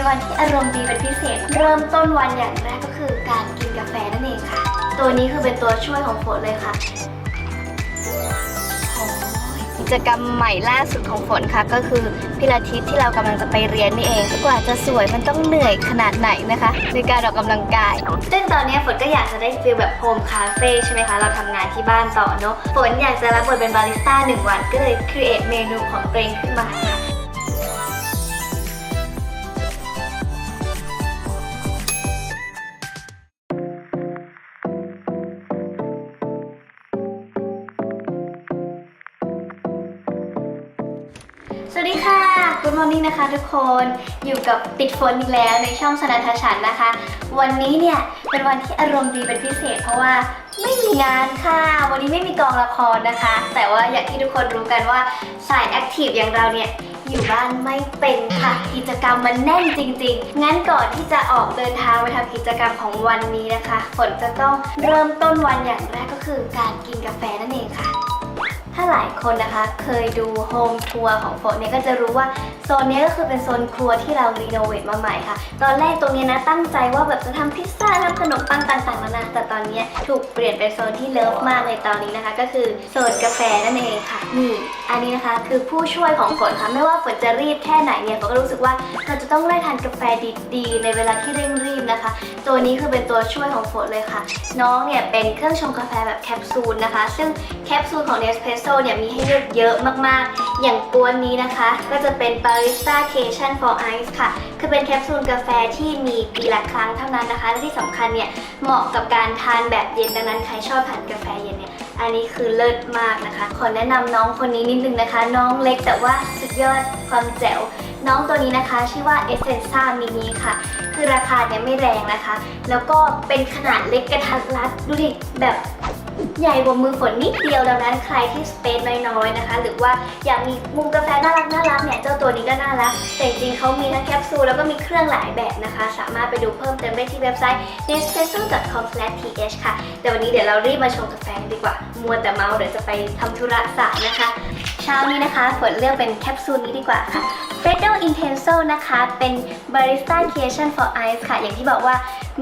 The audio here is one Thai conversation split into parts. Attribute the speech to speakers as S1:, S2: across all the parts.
S1: เป็นวันที่อารมณ์ดีเป็นพิเศษ เริ่มต้นวันอย่างแรกก็คือการกินกาแฟนั่นเองค่ะ ตัวนี้คือเป็นตัวช่วยของฝนเลยค่ะโอ้ยกิจกรรมใหม่ล่าสุดของฝนค่ะ ก็คือพิลาทิสที่เรากำลังจะไปเรียนนี่เองกว่าจะสวยมันต้องเหนื่อยขนาดไหนนะคะ ในการออกกำลังกาย ซึ่งตอนนี้ฝนก็อยากจะได้ฟีลแบบโฮมคาเฟ่ใช่ไหมคะ เราทำงานที่บ้านต่อเนอะฝนอยากจะรับบทเป็นบาริสต้าหนึ่งวันก็เลยครีเอทเมนูของตัวเองขึ้นมาค่ะ Good Morning นะคะทุกคนอยู่กับติดฝนอีกแล้วในช่องสนันทชันนะคะ วันนี้เนี่ยเป็นวันที่อารมณ์ดีเป็นพิเศษ เพราะว่าไม่มีงานค่ะ วันนี้ไม่มีกองละครนะคะ แต่ว่าอย่างที่ทุกคนรู้กันว่าสายแอคทีฟอย่างเราเนี่ยอยู่บ้านไม่เป็นค่ะ กิจกรรมมันแน่นจริง ๆ งั้นก่อนที่จะออกเดินทางไปทำกิจกรรมของวันนี้นะคะฝนจะต้องเริ่มต้นวันอย่างแรกก็คือการกินกาแฟนั่นเองค่ะ ถ้าหลายคนนะคะเคยดูโฮมทัวร์ของฝนเนี่ยก็จะรู้ว่าโซนนี้ก็คือเป็นโซนครัวที่เรารีโนเวทมาใหม่ค่ะ ตอนแรกตรงนี้นะตั้งใจว่าแบบจะทำพิซซ่าทำขนมปังต่างๆนานาแต่ตอนนี้ถูกเปลี่ยนเป็นโซนที่เลิฟมากเลยตอนนี้นะคะ ก็คือโซนกาแฟนั่นเองค่ะ นี่ อันนี้นะคะคือผู้ช่วยของฝนค่ะไม่ว่าฝนจะรีบแค่ไหนเนี่ยฝนก็รู้สึกว่าเราจะต้องไล่ทานกาแฟดีๆ ในเวลาที่เร่งรีบนะคะ ตัวนี้คือเป็นตัวช่วยของฝนเลยค่ะ น้องเนี่ยเป็นเครื่องชงกาแฟแบบแคปซูลนะคะ ซึ่งแคปซูลของ Nespresso เนี่ยมีให้เลือกเยอะมากๆ อย่างกวนนี้นะคะ ก็จะเป็น Barista Cation for Ice ค่ะ คือเป็นแคปซูลกาแฟที่มีปีละครั้งเท่านั้นนะคะ และที่สำคัญเนี่ยเหมาะกับการทานแบบเย็นดังนั้นใครชอบทานกาแฟเย็นเนี่ยอันนี้คือเลิศมากนะคะ ขอแนะนำน้องคนนี้นิดนึงนะคะ น้องเล็กแต่ว่าสุดยอดความแจ๋วน้องตัวนี้นะคะ ชื่อว่า Essenza Mini ค่ะ คือราคาเนี่ยไม่แรงนะคะ แล้วก็เป็นขนาดเล็กกระทัดรัด ดูดิแบบ ใหญ่กว่ามือฝนนิดเดียวดังนั้นใครที่สเปซน้อยๆนะคะ หรือว่าอยากมีมุมกาแฟน่ารักน่ารักเนี่ยเจ้าตัวนี้ก็น่ารัก แต่จริงๆเขามีทั้งแคปซูลแล้วก็มีเครื่องหลายแบบนะคะ สามารถไปดูเพิ่มเติมได้ที่เว็บไซต์ nespresso.com/th ค่ะแต่วันนี้เดี๋ยวเรารีบมาชมกาแฟดีกว่า มัวแต่เมาเดี๋ยวจะไปทำธุระสายนะคะ เช้านี้นะคะฝนเลือกเป็นแคปซูลนี้ดีกว่าค่ะ f r e d o Intenso นะคะ เป็น Barista Creation for Ice ค่ะ อย่างที่บอกว่า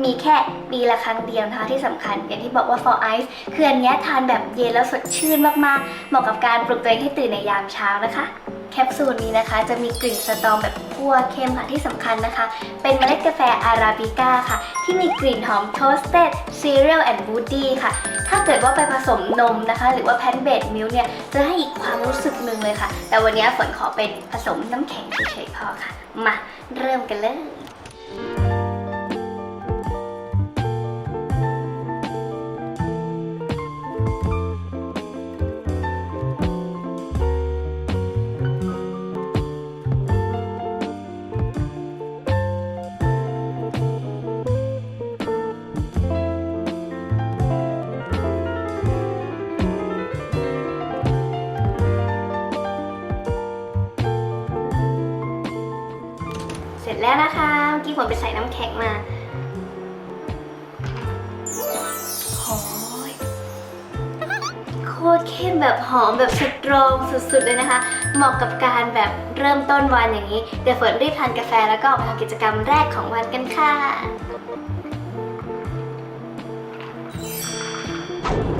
S1: มีแค่ปีละครั้งเดียวนะคะที่สำคัญ อย่างที่บอกว่า for ice คืออันนี้ทานแบบเย็นแล้วสดชื่นมากๆ เหมาะกับการปลุกตัวเองให้ตื่นในยามเช้านะคะ แคปซูลนี้นะคะ จะมีกลิ่นสตองแบบคั่วเข้มค่ะที่สำคัญนะคะ เป็นเมล็ดกาแฟอาราบิก้าค่ะ ที่มีกลิ่นหอมโทสเต็ดซีเรียลแอนด์บูดี้ค่ะ ถ้าเกิดว่าไปผสมนมนะคะ หรือว่าแพนเบดมิลเนี่ย จะให้อีกความรู้สึกหนึ่งเลยค่ะ แต่วันนี้ฝนขอเป็นผสมน้ำแข็งเฉยๆพอค่ะ มาเริ่มกันเลย ไปใส่น้ำแข็งมาโอ้ยโคตรเข้มแบบหอมแบบสตรองสุดๆเลยนะคะ เหมาะกับการแบบเริ่มต้นวันอย่างนี้ เดี๋ยวฝนรีบทานกาแฟแล้วก็ออกไปทำกิจกรรมแรกของวันกันค่ะ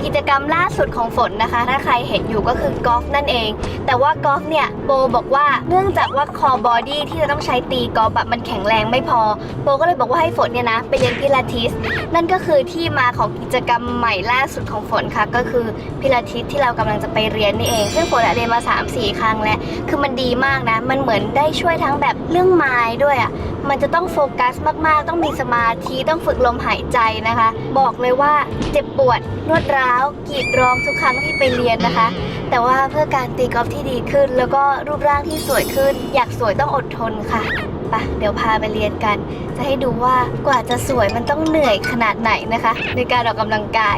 S1: กิจกรรมล่าสุดของฝนนะคะ ถ้าใครเห็นอยู่ก็คือกอล์ฟนั่นเอง แต่ว่ากอล์ฟเนี่ยโบบอกว่าเนื่องจากว่าคอบอดี้ที่จะต้องใช้ตีกอล์ฟอะมันแข็งแรงไม่พอ โบก็เลยบอกว่าให้ฝนเนี่ยนะไปเรียนพิลาทิส นั่นก็คือที่มาของกิจกรรมใหม่ล่าสุดของฝนค่ะ ก็คือพิลาทิสที่เรากำลังจะไปเรียนนี่เองซึ่งฝนอะเรียนมา 3-4 ครั้งแล้วคือมันดีมากนะ มันเหมือนได้ช่วยทั้งแบบเรื่องไม้ด้วยอะ มันจะต้องโฟกัสมากๆ ต้องมีสมาธิต้องฝึกลมหายใจนะคะ บอกเลยว่าเจ็บปวดนวดร้าวกรีดร้องทุกครั้งที่ไปเรียนนะคะ แต่ว่าเพื่อการตีกอล์ฟที่ดีขึ้น แล้วก็รูปร่างที่สวยขึ้น อยากสวยต้องอดทนค่ะไปะเดี๋ยวพาไปเรียนกัน จะให้ดูว่ากว่าจะสวยมันต้องเหนื่อยขนาดไหนนะคะ ในการออกกำลังกาย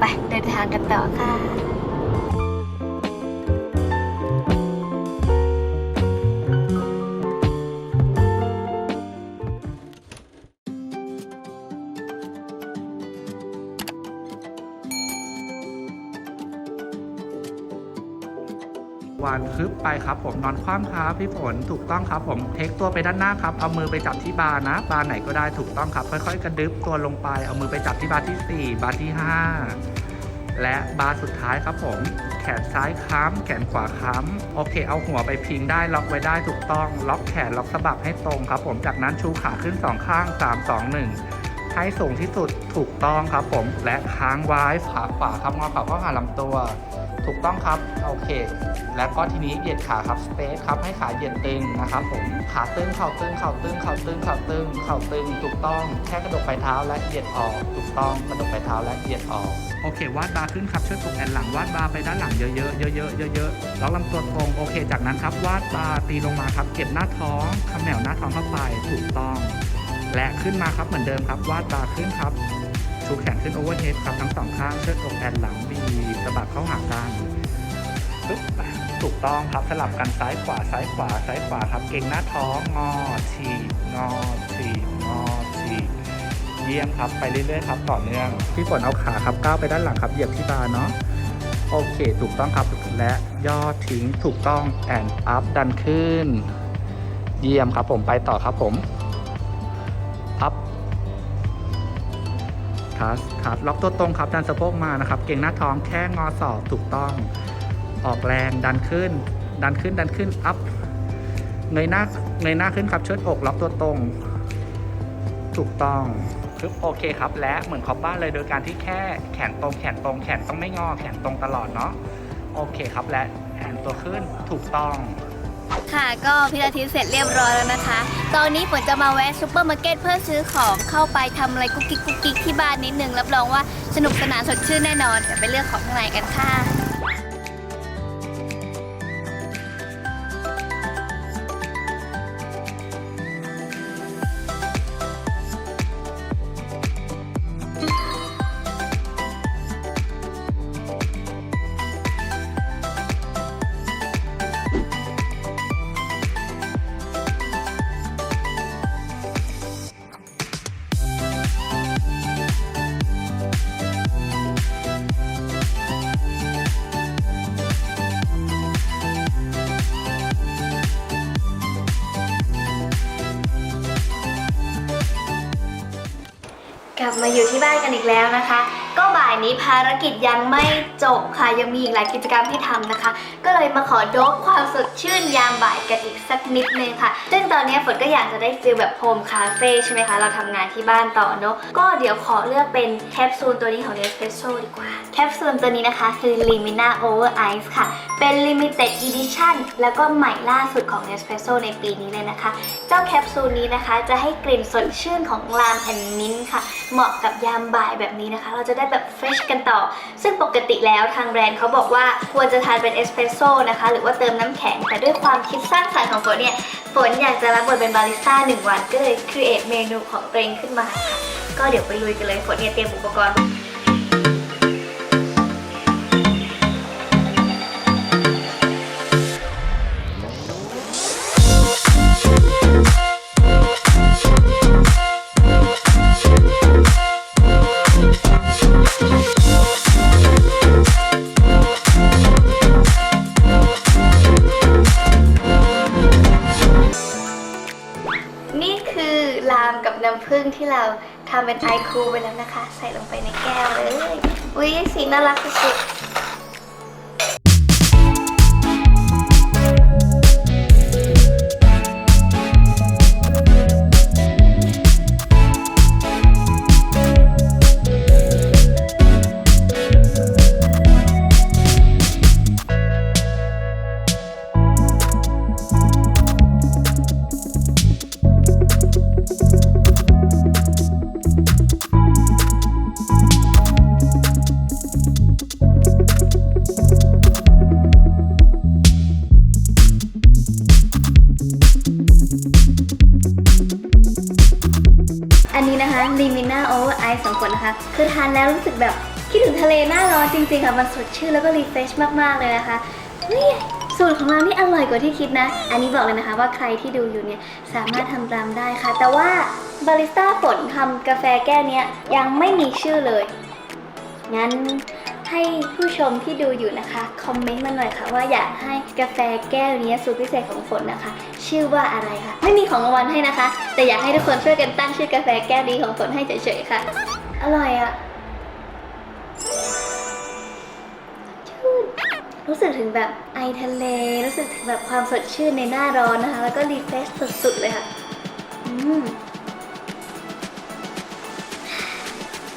S1: ไปเดินทางกันต่อค่ะ
S2: ววันคึบไปครับผมนอนคว่ำครับพี่ฝนถูกต้องครับผมเทคตัวไปด้านหน้าครับเอามือไปจับที่บาร์นะ บาร์ไหนก็ได้ถูกต้องครับ ค่อยๆ กระดึบตัวลงไป เอามือไปจับที่บาร์ที่ 4 บาร์ที่ 5 และบาร์สุดท้ายครับผมแขนซ้ายค้ำแขนขวาค้ำโอเค เอาหัวไปพิงได้ล็อกไว้ได้ถูกต้อง ล็อกแขนล็อกสะบักให้ตรงครับ ผมจากนั้นชูขาขึ้นสองข้าง 3 2 1 ให้สูงที่สุดถูกต้องครับผมและค้างไว้ขาขวาครับงอเข่าเข้าหาลำตัว ถูกต้องครับโอเค แล้วก็ทีนี้เหยียดขาครับสเปซครับให้ขาเหยียดตึงนะครับผมขาตึงเข่าตึงเข่าตึงเข่าตึงเข่าตึงเข่าตึงถูกต้องแค่กระดกปลายเท้าและเหยียดออก ถูกต้องกระดกปลายเท้าและเหยียดออกโอเควาดบาร์ขึ้นครับช่วยถูกแอนหลังวาดบาร์ไปด้านหลังเยอะๆเยอะๆเยอะๆล็อกลำตัวตรงโอเค จากนั้นครับวาดบาร์ตีลงมาครับ เก็บหน้าท้องคำแหนวหน้าท้องเข้าไปถูกต้อง และขึ้นมาครับเหมือนเดิมครับวาดบาร์ขึ้นครับ ชูแขนขึ้นโอเวอร์เฮดครับทั้งสองข้างเชิดอกแอนหลังบีสะบัดเข้าหากันปึ๊บถูกต้องครับสลับกันซ้ายขวาซ้ายขวาซ้ายขวาครับ เก่งหน้าท้องงอฉีกงอฉีกงอฉีกเยี่ยมครับไปเรื่อยๆครับต่อเนื่องพี่ฝนเอาขาครับก้าวไปด้านหลังครับเหยียบที่บาเนาะโอเค ถูกต้องครับและย่อทิ้งถูกต้องแอนอัพดันขึ้น เยี่ยมครับผมไปต่อครับผม คัสคัสล็อกตัวตรงครับ ดันสะโพกมานะครับ เก่งหน้าท้องแค่งอศอกถูกต้อง ออกแรงดันขึ้น ดันขึ้นดันขึ้น อัพเงยหน้าเงยหน้าขึ้นครับ เชิดอกล็อกตัวตรง ถูกต้องคือโอเคครับ และเหมือนคอปบ้านเลยโดยการที่แค่แขนตรงแขนตรงแขนต้องไม่งอ แขนตรงตลอดเนาะ โอเคครับ และแขนตัวขึ้นถูกต้อง
S1: ค่ะก็พิลาทิสเสร็จเรียบร้อยแล้วนะคะ ตอนนี้ฝนจะมาแวะซูเปอร์มาร์เก็ตเพื่อซื้อของเข้าไปทำอะไรกุ๊กกิ๊กกุ๊กกิ๊กที่บ้านนิดนึงรับรองว่าสนุกสนานสดชื่นแน่นอนเดี๋ยวไปเลือกของข้างในกันค่ะ มาอยู่ที่บ้านกันอีกแล้วนะคะ ก็บ่ายนี้ภารกิจยังไม่จบค่ะยังมีอีกหลายกิจกรรมที่ทำนะคะ ก็เลยมาขอโดบความสดชื่นยามบ่ายกันอีกสักนิดนึงค่ะ ซึ่งตอนนี้ฝนก็อยากจะได้ฟีลแบบโฮมคาเฟ่ใช่ไหมคะ เราทำงานที่บ้านต่อเนอะก็เดี๋ยวขอเลือกเป็นแคปซูลตัวนี้ของ Nespresso ดีกว่าแคปซูลตัวนี้นะคะคือ Limina Over Ice ค่ะ เป็น Limited Edition แล้วก็ใหม่ล่าสุดของ Nespresso ในปีนี้เลยนะคะ เจ้าแคปซูลนี้นะคะ จะให้กลิ่นสดชื่นของลามแอนมินค่ะ เหมาะกับยามบ่ายแบบนี้นะคะ เราจะได้แบบเฟรชกันต่อ ซึ่งปกติแล้วทางแบรนด์เขาบอกว่าควรจะทานเป็นเอสเปรสโซ่นะคะ หรือว่าเติมน้ำแข็ง แต่ด้วยความคิดสร้างสรรค์ของฝนเนี่ย ฝนอยากจะรับบทเป็นบาริสต้าหนึ่งวัน ก็เลยครีเอทเมนูของตัวเองขึ้นมาค่ะ ก็เดี๋ยวไปลุยกันเลยฝนเนี่ยเตรียมอุปกรณ์ ทำเป็นไอคูไปแล้วนะคะ ใส่ลงไปในแก้วเลย อุ้ยสีน่ารักสุดๆะคือทานแล้วรู้สึกแบบคิดถึงทะเลหน้าร้อนจริงๆค่ะ มันสดชื่นแล้วก็รีเฟชมากๆเลยนะคะเฮ้ยสูตรของเรานี่อร่อยกว่าที่คิดนะ อันนี้บอกเลยนะคะว่าใครที่ดูอยู่เนี่ยสามารถทำตามได้ค่ะ แต่ว่าบาริสต้าฝนทำกาแฟแก้วเนี้ยยังไม่มีชื่อเลย งั้นให้ผู้ชมที่ดูอยู่นะคะ คอมเมนต์มาหน่อยค่ะ ว่าอยากให้กาแฟแก้วนี้สูตรพิเศษของฝนนะคะ ชื่อว่าอะไรคะไม่มีของรางวัลให้นะคะ แต่อยากให้ทุกคนช่วยกันตั้งชื่อกาแฟแก้วนี้ของฝนให้เฉยๆค่ะ อร่อยอะชื่นรู้สึกถึงแบบไอทะเล รู้สึกถึงแบบความสดชื่นในหน้าร้อนนะคะ แล้วก็รีเฟรชสุดๆเลยค่ะ อืม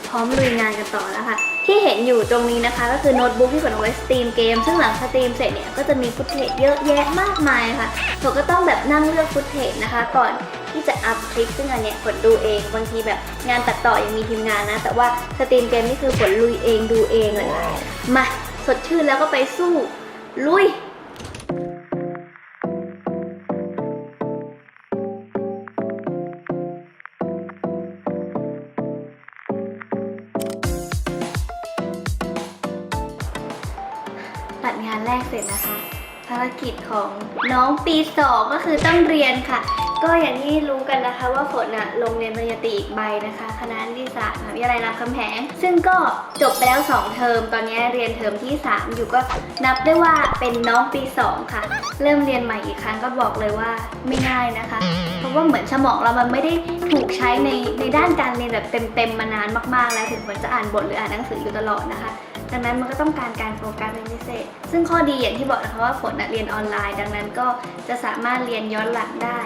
S1: พร้อมลุยงานกันต่อแล้วค่ะ ที่เห็นอยู่ตรงนี้นะคะ ก็คือโน้ตบุ๊กที่ฝนเอาไว้สตรีมเกม ซึ่งหลังสตรีมเสร็จเนี่ย ก็จะมีฟุตเทจเยอะแยะมากมายค่ะผมก็ต้องแบบนั่งเลือกฟุตเทจนะคะ ก่อน ที่จะอัพคลิปซึ่งอันเนี้ยฝนดูเองบางทีแบบงานตัดต่อยังมีทีมงานนะ แต่ว่าสตรีมเกมนี่คือฝนลุยเองดูเองเลยค่ะมาสดชื่นแล้วก็ไปสู้ลุยตัดงานแรกเสร็จนะคะ ภารกิจของน้องปีสองก็คือต้องเรียนค่ะ ก็อย่างที่รู้กันนะคะว่าฝนอะลงเรียนปริญญาตรีอีกใบนะคะ คณะนิติศาสตร์มหาวิทยาลัยรามคำแหง ซึ่งก็จบไปแล้ว 2 เทอม ตอนนี้เรียนเทอมที่ 3 อยู่ก็นับได้ว่าเป็นน้องปี 2 ค่ะ เริ่มเรียนใหม่อีกครั้งก็บอกเลยว่าไม่ง่ายนะคะ เพราะว่าเหมือนสมองเรามันไม่ได้ถูกใช้ในในด้านการเรียนแบบเต็มๆมานานมากๆ แล้วถึงฝนจะอ่านบทหรืออ่านหนังสืออยู่ตลอดนะคะ ดังนั้นมันก็ต้องการการโฟกัสเป็นพิเศษ ซึ่งข้อดีอย่างที่บอกนะคะว่าฝนน่ะเรียนออนไลน์ ดังนั้นก็จะสามารถเรียนย้อนหลังได้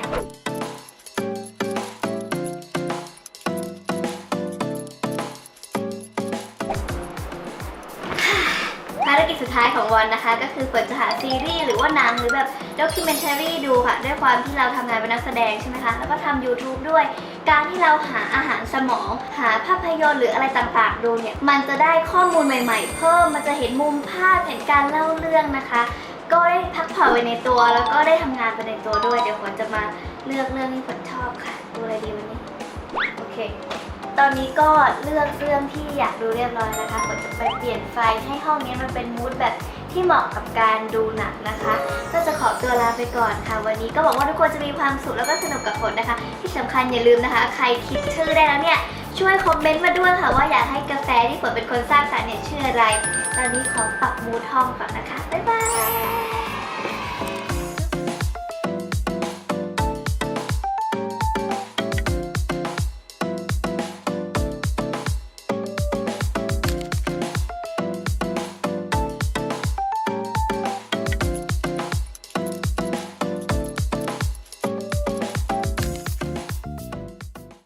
S1: ารกิจสุดท้ายของวันนะคะ ก็คือฝนจะหาซีรีส์หรือว่าหนังหรือแบบด็อกิเมนทารีดูค่ะ ด้วยความที่เราทำงานเป็นนักแสดงใช่ไหมคะ แล้วก็ทำ YouTube ด้วย การที่เราหาอาหารสมอง หาภาพยนตร์หรืออะไรต่างๆ ดูเนี่ย มันจะได้ข้อมูลใหม่ ๆ เพิ่ม มันจะเห็นมุมภาพเห็นการเล่าเรื่องนะคะ ก็ได้พักผ่อนไปในตัว แล้วก็ได้ทำงานไปในตัวด้วย เดี๋ยวฝนจะมาเลือกเรื่องที่ฝนชอบค่ะ ดูอะไรดีวันนี้ โอเค ตอนนี้ก็เลือกเรื่องที่อยากดูเรียบร้อยนะคะฝนจะไปเปลี่ยนไฟให้ห้องนี้มันเป็นมูดแบบที่เหมาะกับการดูหนังนะคะ ก็จะขอตัวลาไปก่อนค่ะ วันนี้ก็หวังว่าทุกคนจะมีความสุขแล้วก็สนุกกับฝนนะคะ ที่สำคัญอย่าลืมนะคะ ใครคิดชื่อได้แล้วเนี่ยช่วยคอมเมนต์มาด้วยค่ะว่าอยากให้กาแฟที่ฝนเป็นคนสร้างสรรค์เนี่ยชื่ออะไร ตอนนี้ขอปรับมูดห้องก่อนนะคะบ๊ายบาย